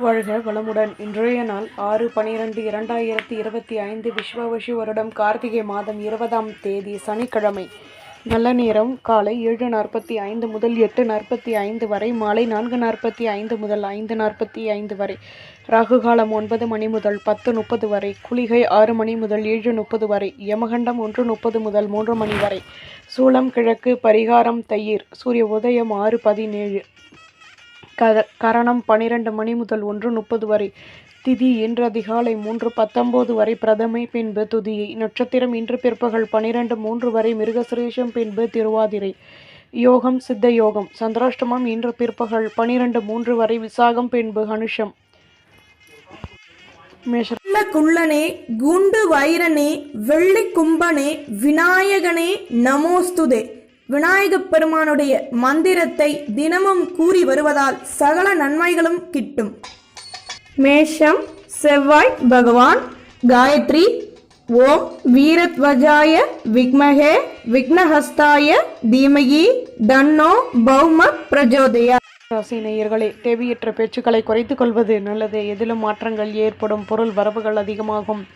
வாழ்க வளமுடன். இன்றைய நாள் ஆறு பனிரெண்டு இரண்டாயிரத்தி இருபத்தி ஐந்து விஸ்வவசி வருடம் கார்த்திகை மாதம் இருபதாம் தேதி சனிக்கிழமை. நல்ல நேரம் காலை ஏழு நாற்பத்தி ஐந்து முதல் எட்டு நாற்பத்தி ஐந்து வரை மாலை நான்கு நாற்பத்தி ஐந்து முதல் ஐந்து நாற்பத்தி ஐந்து வரை. ராகு காலம் ஒன்பது மணி முதல் பத்து முப்பது வரை குளிகை ஆறு மணி முதல் ஏழு முப்பது வரை யமகண்டம் ஒன்று முப்பது முதல் மூன்று மணி வரை. சூளம் கிழக்கு பரிகாரம் தயிர். சூரிய உதயம் ஆறு பதினேழு. கத கரணம் பனிரெண்டு மணி முதல் ஒன்று முப்பது வரை. திதி இன்று அதிகாலை மூன்று பத்தொம்போது வரை பிரதமை பின்பு துதியை நட்சத்திரம் இன்று பிற்பகல் பனிரெண்டு மூன்று வரை மிருகசுரேஷம் பின்பு திருவாதிரை. யோகம் சித்த யோகம். சந்திராஷ்டமம் இன்று பிற்பகல் பனிரெண்டு மூன்று வரை விசாகம் பின்பு ஹனுஷம். குள்ளனே குண்டு வைரனே வெள்ளி கும்பனே விநாயகனே நமோஸ்துதே. விநாயகப் பெருமானுடைய மந்திரத்தை தினமும் கூறி வருவதால் சகல நன்மைகளும் கிட்டும். மேஷம் செவ்வாய் பகவான் காயத்ரி ஓம் வீரத்வஜாய விக்மகே விக்னஹஸ்தாய தீமகி தன்னோ பௌம பிரஜோதயா. ராசி நேயர்களே தேவையற்ற பேச்சுக்களை குறைத்துக் கொள்வது நல்லது. எதிலும் மாற்றங்கள் ஏற்படும் பொருள் வரவுகள் அதிகமாகும்.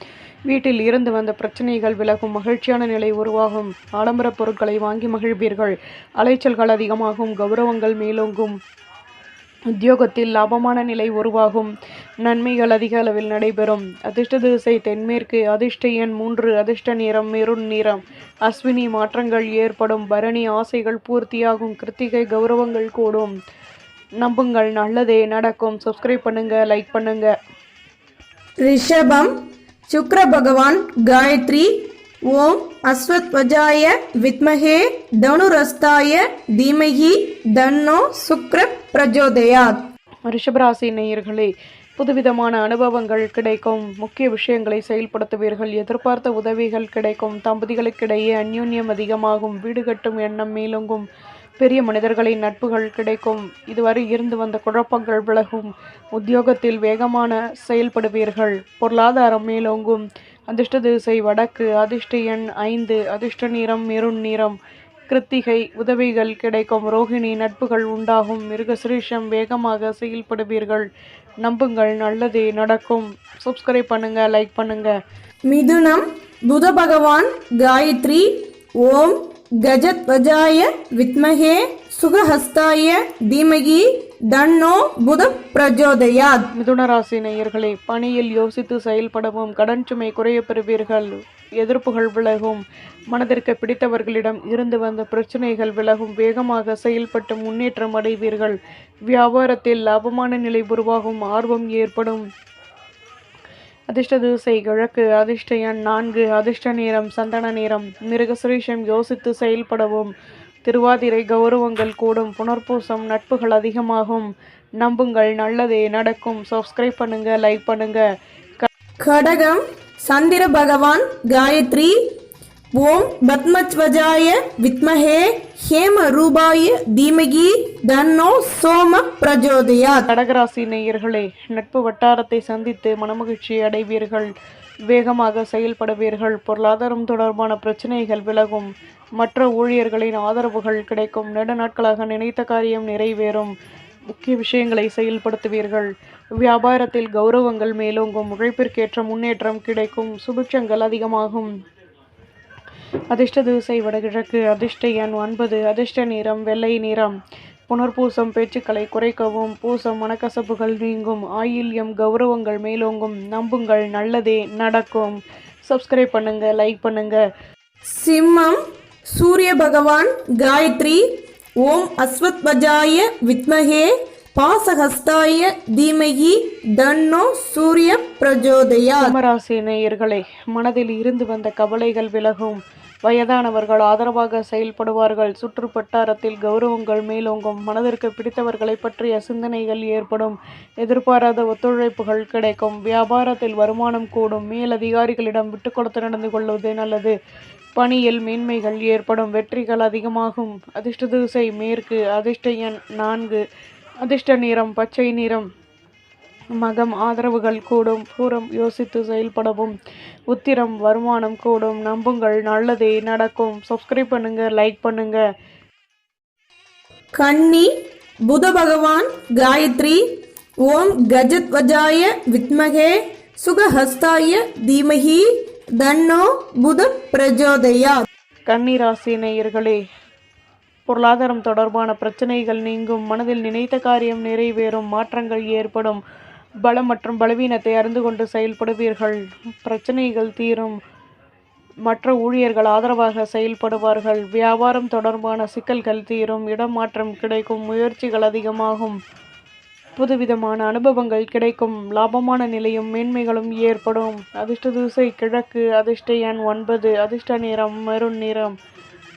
வீட்டில் இருந்து வந்த பிரச்சனைகள் விலகும் மகிழ்ச்சியான நிலை உருவாகும். ஆடம்பரப் பொருட்களை வாங்கி மகிழ்வீர்கள். அலைச்சல்கள் அதிகமாகும். கௌரவங்கள் மேலோங்கும். உத்தியோகத்தில் லாபமான நிலை உருவாகும். நன்மைகள் அதிக அளவில் நடைபெறும். அதிர்ஷ்ட திசை தென்மேற்கு அதிர்ஷ்ட எண் மூன்று அதிர்ஷ்ட நிறம் மெருண் நிறம். அஸ்வினி மாற்றங்கள் ஏற்படும். பரணி ஆசைகள் பூர்த்தியாகும். கிருத்திகை கௌரவங்கள் கூடும். நம்புங்கள். நல்லதே நடக்கும். சப்ஸ்கிரைப் பண்ணுங்க லைக் பண்ணுங்க. ரிஷபம் சுக்ர பகவான் காயத்ரி ஓம் அஸ்வத்வஜாய வித்மகே தனுரஸ்தாய தீமகி தன்னோ சுக்ர பிரஜோதயாத். ரிஷபராசி நேயர்களே புதுவிதமான அனுபவங்கள் கிடைக்கும் முக்கிய விஷயங்களை செயல்படுத்துவீர்கள் எதிர்பார்த்த உதவிகள் கிடைக்கும் தம்பதிகளுக்கிடையே அந்யோன்யம் அதிகமாகும் வீடு கட்டும் எண்ணம் மேலோங்கும் பெரிய மனிதர்களின் நட்புகள் கிடைக்கும். இதுவரை இருந்து வந்த குழப்பங்கள் விலகும். உத்தியோகத்தில் வேகமான செயல்படுவீர்கள். பொருளாதாரம் மேலோங்கும். அதிர்ஷ்ட திசை வடக்கு அதிர்ஷ்ட எண் ஐந்து அதிர்ஷ்ட நிறம் மெருண் நிறம். கிருத்திகை உதவிகள் கிடைக்கும். ரோகிணி நட்புகள் உண்டாகும். மிருகசிரீஷம் வேகமாக செயல்படுவீர்கள். நம்புங்கள் நல்லதே நடக்கும். சப்ஸ்கிரைப் பண்ணுங்க லைக் பண்ணுங்க. மிதுனம் புத பகவான் காயத்ரி. ஓம் கஜத்வஜாய வித்மகே சுகஹஸ்தாய தீமகி தன்னோ புத பிரஜோதயாத் மிதுன ராசி நேயர்களே பணியில் யோசித்து செயல்படவும் கடன் சுமை குறைய பெறுவீர்கள். எதிர்ப்புகள் விலகும். மனதிற்கு பிடித்தவர்களிடம் இருந்து வந்த பிரச்சனைகள் விலகும். வேகமாக செயல்பட்டு முன்னேற்றம் அடைவீர்கள். வியாபாரத்தில் லாபமான நிலை உருவாகும். ஆர்வம் ஏற்படும். அதிர்ஷ்ட தூசை கிழக்கு அதிர்ஷ்ட எண் நான்கு அதிர்ஷ்ட நேரம் சந்தன நேரம். மிருகசுரீஷம் யோசித்து செயல்படவும். திருவாதிரை கௌரவங்கள் கூடும். புனர்பூசம் நட்புகள் அதிகமாகும். நம்புங்கள் நல்லதே நடக்கும். சப்ஸ்கிரைப் பண்ணுங்க லைக் பண்ணுங்க. கடகம் சந்திர பகவான் காயத்ரி ஓம் பத்மத்வஜாய வித்மஹே ஹேம ரூபாய தீமகி தன்னோ சோம பிரஜோதயா கடகராசி நேயர்களே நட்பு வட்டாரத்தை சந்தித்து மனமகிழ்ச்சி அடைவீர்கள். வேகமாக செயல்படுவீர்கள். பொருளாதாரம் தொடர்பான பிரச்சனைகள் விலகும். மற்ற ஊழியர்களின் ஆதரவுகள் கிடைக்கும். நெடு நாட்களாக நினைத்த காரியம் நிறைவேறும். முக்கிய விஷயங்களை செயல்படுத்துவீர்கள். வியாபாரத்தில் கௌரவங்கள் மேலோங்கும். உழைப்பிற்கேற்ற முன்னேற்றம் கிடைக்கும். சுபிட்சங்கள் அதிகமாகும். அதிர்ஷ்ட திசை வடகிழக்கு அதிர்ஷ்ட எண் ஒன்பது அதிர்ஷ்ட நிறம் வெள்ளை நிறம். புனர்பூசம் பேச்சுக்களை குறைக்கவும் பூசம் மனக்கசப்புகள் நீங்கும் ஆயில்யம் கௌரவங்கள் மேலோங்கும் நம்புங்கள் நல்லதே நடக்கும். சப்ஸ்கிரைப் பண்ணுங்க லைக் பண்ணுங்க. சிம்மம் சூரிய பகவான் காயத்ரி ஓம் அஸ்வத்வஜாய வித்மஹே பாசஹஸ்தாய தீமகி தன்னோ சூரிய பிரஜோதயாத். கும்பராசி நேயர்களே மனதில் இருந்து வந்த கவலைகள் விலகும். வயதானவர்கள் ஆதரவாக செயல்படுவார்கள். சுற்றுவட்டாரத்தில் கௌரவங்கள் மேலோங்கும். மனதிற்கு பிடித்தவர்களை பற்றிய சிந்தனைகள் ஏற்படும். எதிர்பாராத ஒத்துழைப்புகள் கிடைக்கும். வியாபாரத்தில் வருமானம் கூடும். மேலதிகாரிகளிடம் விட்டு கொடுத்து நடந்து கொள்வது நல்லது. பணியில் மேன்மைகள் ஏற்படும். வெற்றிகள் அதிகமாகும். அதிர்ஷ்ட திசை மேற்கு. அதிர்ஷ்ட எண் நான்கு. அதிர்ஷ்ட நிறம் பச்சை நிறம். மகம் ஆதரவுகள் கூடும் பூரம் யோசித்து செயல்படவும் உத்திரம் வருமானம் கூடும். நம்புங்கள் நல்லதே நடக்கும். சப்ஸ்கிரைப் பண்ணுங்க லைக் பண்ணுங்க. கன்னி புத பகவான் காயத்ரி ஓம் கஜத்வஜாய வித்மகே சுகஹஸ்தாய தீமஹி தன்னோ புத பிரஜோதயாத். கன்னிராசி நேயர்களே பொருளாதாரம் தொடர்பான பிரச்சனைகள் நீங்கும் மனதில் நினைத்த காரியம் நிறைவேறும் மாற்றங்கள் ஏற்படும். பலம் மற்றும் பலவீனத்தை அறிந்து கொண்டு செயல்படுவீர்கள். பிரச்சனைகள் தீரும். மற்ற ஊழியர்கள் ஆதரவாக செயல்படுவார்கள். வியாபாரம் தொடர்பான சிக்கல்கள் தீரும். இடமாற்றம் கிடைக்கும். முயற்சிகள் அதிகமாகும். புதுவிதமான அனுபவங்கள் கிடைக்கும். லாபமான நிலையும் மேன்மைகளும் ஏற்படும். அதிர்ஷ்ட திசை கிழக்கு. அதிர்ஷ்ட எண் ஒன்பது. அதிர்ஷ்ட நிறம் மெருண் நிறம்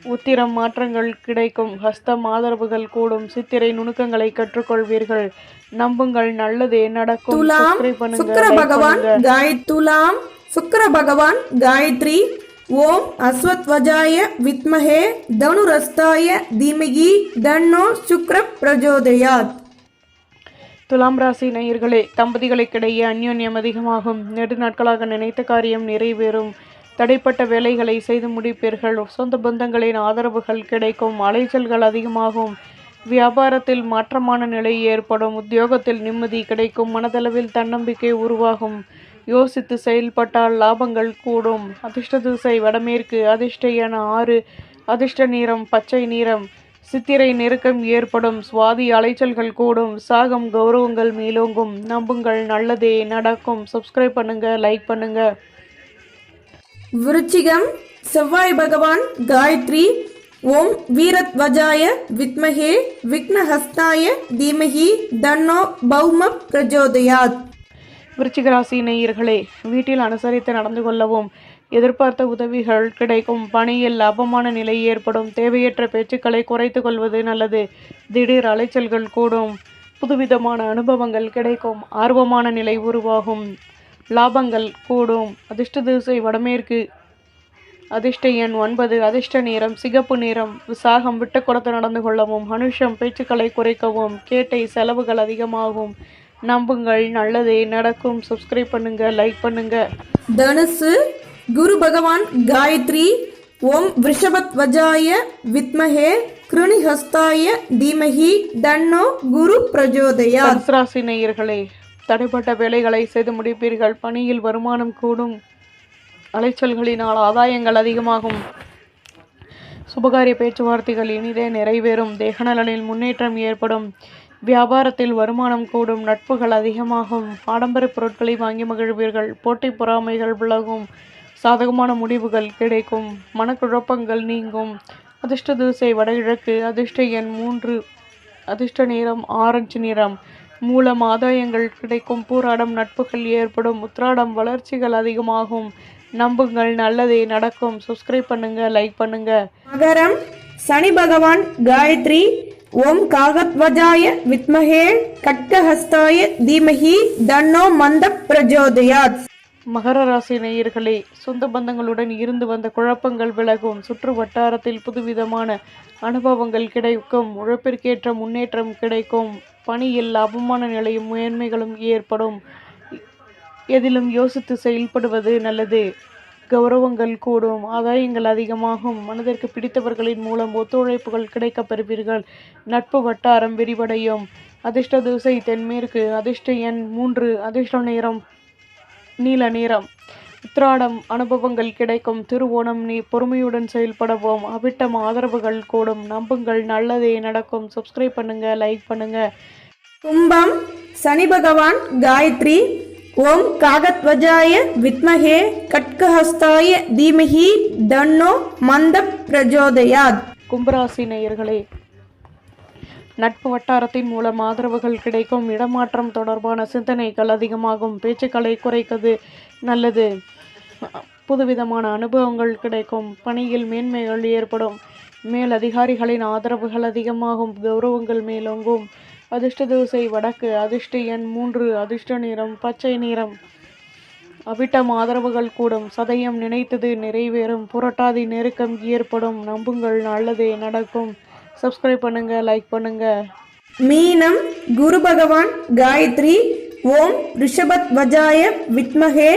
உத்திரம் மாற்றங்கள் கிடைக்கும். ஹஸ்தம் ஆதரவுகள் கூடும். சித்திரை நுணுக்கங்களை கற்றுக்கொள்வீர்கள். நம்புங்கள் நல்லதே நடக்கும். துலாம் சுக்கிர பகவான். காய் துலாம் சுக்கிர பகவான் காயத்ரி ஓம் அஸ்வத்வஜாய வித்மஹே தனுரஸ்தாய தீமகி தன்னோ சுக்ர பிரஜோதயாத். துலாம் ராசி நேயர்களே தம்பதிகளுக்கிடையே அந்யோன்யம் அதிகமாகும். நெடு நாட்களாக நினைத்த காரியம் நிறைவேறும். தடைப்பட்ட வேலைகளை செய்து முடிப்பீர்கள். சொந்த பந்தங்களின் ஆதரவுகள் கிடைக்கும். அலைச்சல்கள் அதிகமாகும். வியாபாரத்தில் மாற்றமான நிலை ஏற்படும். உத்தியோகத்தில் நிம்மதி கிடைக்கும். மனதளவில் தன்னம்பிக்கை உருவாகும். யோசித்து செயல்பட்டால் லாபங்கள் கூடும். அதிர்ஷ்ட திசை வடமேற்கு. அதிர்ஷ்ட என ஆறு. அதிர்ஷ்ட நீரம் பச்சை நிறம். சித்திரை நெருக்கம் ஏற்படும். சுவாதி அலைச்சல்கள் கூடும். சாகம் கௌரவங்கள் மேலோங்கும். நம்புங்கள். நல்லதே நடக்கும். சப்ஸ்கிரைப் பண்ணுங்கள் லைக் பண்ணுங்கள் விருச்சிகம் செவ்வாய் பகவான் காயத்ரி ஓம் வீரத்வஜாய வித்மஹே விக்னஹஸ்தாய தீமஹி தன்னோ பௌம பிரஜோதயாத். விருச்சிக ராசி நேயர்களே வீட்டில் அனுசரித்து நடந்து கொள்ளவும் எதிர்பார்த்த உதவிகள் கிடைக்கும் பணியில் லாபமான நிலை ஏற்படும் தேவையற்ற பேச்சுக்களை குறைத்து கொள்வது நல்லது திடீர் அலைச்சல்கள் கூடும் புதுவிதமான அனுபவங்கள் கிடைக்கும் ஆர்வமான நிலை உருவாகும். லாபங்கள் கூடும். அதிர்ஷ்ட திசை வடமேற்கு. அதிர்ஷ்ட எண் ஒன்பது அதிர்ஷ்ட நிறம் சிகப்பு நிறம் விசாகம் விட்டு கொடுத்து நடந்து கொள்ளவும் அனுஷம் பேச்சுக்களை குறைக்கவும் கேட்டை செலவுகள் அதிகமாகும். நம்புங்கள் நல்லதே நடக்கும். சப்ஸ்கிரைப் பண்ணுங்க லைக் பண்ணுங்க. தனுசு குரு பகவான் காயத்ரி ஓம் விஷபத்வஜாய வித்மஹே கிருணிஹஸ்தாய தீமஹி தன்னோ குரு பிரஜோதயாத் தனுசு ராசி நேயர்களே தடைப்பட்ட வேலைகளை செய்து முடிப்பீர்கள். பணியில் வருமானம் கூடும். அலைச்சல்களினால் ஆதாயங்கள் அதிகமாகும். சுபகாரிய பேச்சுவார்த்தைகள் இனிதே நிறைவேறும். தேகநலனில் முன்னேற்றம் ஏற்படும். வியாபாரத்தில் வருமானம் கூடும். நட்புகள் அதிகமாகும். ஆடம்பர பொருட்களை வாங்கி மகிழ்வீர்கள். போட்டி பொறாமைகள் விலகும். சாதகமான முடிவுகள் கிடைக்கும். மனக்குழப்பங்கள் நீங்கும். அதிர்ஷ்ட திசை வடகிழக்கு. அதிர்ஷ்ட எண் மூன்று. அதிர்ஷ்ட நிறம் ஆரஞ்சு நிறம். மூலம் ஆதாயங்கள் கிடைக்கும் பூராடம் நட்புகள் ஏற்படும் உத்ராடம் வளர்ச்சிகள் அதிகமாகும். நம்புங்கள் நல்லதே நடக்கும். சப்ஸ்கிரைப் பண்ணுங்க லைக் பண்ணுங்க. மகரம் சனி பகவான் காயத்ரி ஓம் காகத்வஜாய வித்மஹே கட்கஹஸ்தாய தீமஹி தன்னோ மந்த பிரஜோதயாத். மகர ராசி நேயர்களே சொந்த பந்தங்களுடன் இருந்து வந்த குழப்பங்கள் விலகும். சுற்று வட்டாரத்தில் புதுவிதமான அனுபவங்கள் கிடைக்கும். உழைப்பிற்கேற்ற முன்னேற்றம் கிடைக்கும். பணியில் அவமான நிலையும் மேன்மைகளும் ஏற்படும். எதிலும் யோசித்து செயல்படுவது நல்லது. கௌரவங்கள் கூடும். ஆதாயங்கள் அதிகமாகும். மனதிற்கு பிடித்தவர்களின் மூலம் ஒத்துழைப்புகள் கிடைக்கப் பெறுவீர்கள். நட்பு வட்டாரம் விரிவடையும். அதிர்ஷ்ட திசை தென்மேற்கு. அதிர்ஷ்ட எண் மூன்று. அதிர்ஷ்ட நேரம். நீல நிறம் உத்ராடம் அனுபவங்கள் கிடைக்கும். திருவோணம் நீ பொறுமையுடன் செயல்படவும் அவிட்டம் ஆதரவுகள் கூடும். நம்புங்கள் நல்லதே நடக்கும். சப்ஸ்கிரைப் பண்ணுங்க லைக் பண்ணுங்க. கும்பம் சனி பகவான் காயத்ரி. ஓம் காகத்வஜாய வித்மஹே கட்கஹஸ்தாய தீமஹி தன்னோ மந்த பிரஜோதயாத். கும்பராசி நேயர்களே நட்பு வட்டாரத்தின் மூலம் ஆதரவுகள் கிடைக்கும். இடமாற்றம் தொடர்பான சிந்தனைகள் அதிகமாகும். பேச்சுக்களை குறைப்பது நல்லது. புதுவிதமான அனுபவங்கள் கிடைக்கும். பணியில் மேன்மைகள் ஏற்படும். மேல் அதிகாரிகளின் ஆதரவுகள் அதிகமாகும். கௌரவங்கள் மேலோங்கும். அதிர்ஷ்ட தோசை வடக்கு. அதிர்ஷ்ட எண் மூன்று. அதிர்ஷ்ட நிறம் பச்சை நிறம். அவிட்டம் ஆதரவுகள் கூடும். சதயம் நினைத்தது நிறைவேறும். புரட்டாதி நெருக்கம் ஏற்படும். நம்புங்கள். நல்லதே நடக்கும். சப்ஸ்கிரைப் பண்ணுங்க லைக் பண்ணுங்க. மீனம் குரு பகவான் காயத்ரி ஓம் ரிஷபத் வஜாய வித்மஹே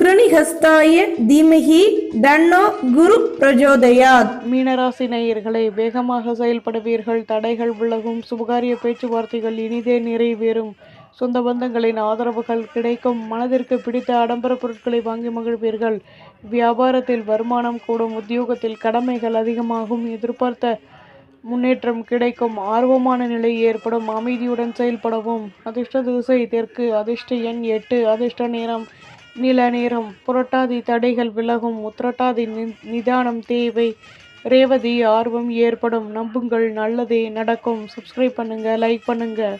கிருணிஹஸ்தாய தீமஹி தன்னோ குரு பிரஜோதயாத். மீனராசி நேயர்களே வேகமாக செயல்படுவீர்கள். தடைகள் விலகும். சுபகாரிய பேச்சுவார்த்தைகள் இனிதே நிறைவேறும். சொந்த பந்தங்களின் ஆதரவுகள் கிடைக்கும். மனதிற்கு பிடித்த ஆடம்பர பொருட்களை வாங்கி மகிழ்வீர்கள். வியாபாரத்தில் வருமானம் கூடும். உத்தியோகத்தில் கடமைகள் அதிகமாகும். எதிர்பார்த்த முன்னேற்றம் கிடைக்கும். ஆர்வமான நிலை ஏற்படும். அமைதியுடன் செயல்படவும். அதிர்ஷ்ட திசை தெற்கு. அதிர்ஷ்ட எண் எட்டு. அதிர்ஷ்ட நேரம் நில நேரம். புரட்டாதி தடைகள் விலகும். உத்திரட்டாதி நி- நிதானம் தேவை. ரேவதி ஆர்வம் ஏற்படும். நம்புங்கள். நல்லதே நடக்கும். சப்ஸ்கிரைப் பண்ணுங்கள் லைக் பண்ணுங்கள்